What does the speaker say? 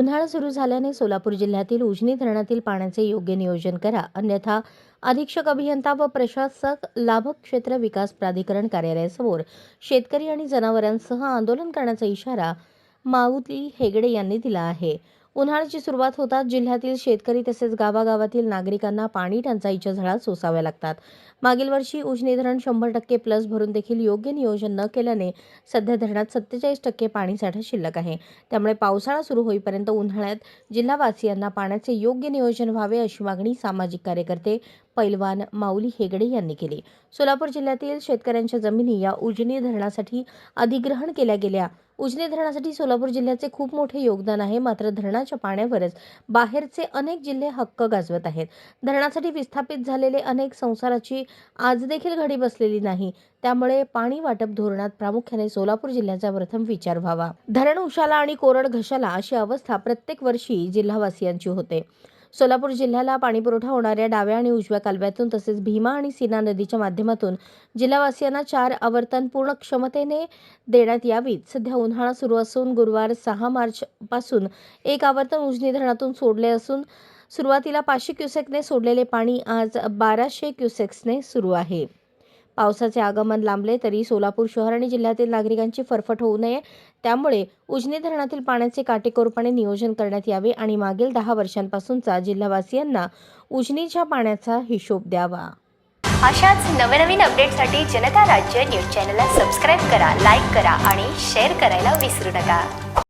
उन्हाळा सुरू झाल्याने सोलापूर जिल्ह्यातील उजनी धरणातील पाण्याचे योग्य नियोजन करा. अन्यथा अधीक्षक अभियंता व प्रशासक लाभक क्षेत्र विकास प्राधिकरण कार्यालयासमोर शेतकरी आणि जनावरांसह आंदोलन करण्याचा इशारा माऊली हेगडे यांनी दिला आहे. उन्हाळ्याची सुरुवात होताच जिल्ह्यातील शेतकरी तसेच गावागावातील नागरिकांना पाणी टंचाईच्या झळा सोसाव्या लागतात. मागील वर्षी उजनी धरण शंभर टक्के प्लस भरून देखील योग्य नियोजन न केल्याने सध्या धरणात सत्तेचाळीस टक्के पाणीसाठा शिल्लक आहे. त्यामुळे पावसाळा सुरू होईपर्यंत उन्हाळ्यात जिल्हावासियांना पाण्याचे योग्य नियोजन व्हावे अशी मागणी सामाजिक कार्यकर्ते पैलवान माऊली हेगडे यांनी केली. सोलापूर जिल्ह्यातील शेतकऱ्यांच्या जमिनी या उजनी धरणासाठी अधिग्रहण केल्या गेल्या. उजनी धरणासाठी सोलापूर जिल्ह्याचे खूप मोठे योगदान आहे मात्र धरणाच्या पाण्यावरच बाहेरचे अनेक जिल्हे हक्क गाजवत आहेत. धरणासाठी विस्थापित झालेले अनेक संसाराची आज देखील घडी बसलेली नाही. त्यामुळे पाणी वाटप धोरणात प्रामुख्याने सोलापूर जिल्ह्याचा प्रथम विचार व्हावा. धरण उशाला आणि कोरड घशाला अशी अवस्था प्रत्येक वर्षी जिल्हावासियांची होते. सोलापूर जिल्ह्याला पाणीपुरवठा होणाऱ्या डाव्या आणि उजव्या कालव्यातून तसेच भीमा आणि सीना नदीच्या माध्यमातून जिल्हावासियांना चार आवर्तन पूर्ण क्षमतेने देण्यात यावीत. सध्या उन्हाळा सुरू असून गुरुवार सहा मार्च पासून एक आवर्तन उजनी धरणातून सोडले असून सुरुवातीला पाचशे क्युसेकने सोडलेले पाणी आज बाराशे क्युसेक्सने सुरू आहे. पावसाचे आगमन लांबले तरी सोलापूर शहर आणि जिल्ह्यातील नागरिकांची फरफट होऊ नये. त्यामुळे उजनी धरणातील पाण्याचे काटेकोरपणे नियोजन करण्यात यावे आणि मागील दहा वर्षांपासूनचा जिल्हावासियांना उजनीच्या पाण्याचा हिशोब द्यावा. अशाच नवनवीन अपडेटसाठी जनता राज्य न्यूज चॅनलला सबस्क्राईब करा लाईक करा आणि शेअर करायला विसरू नका.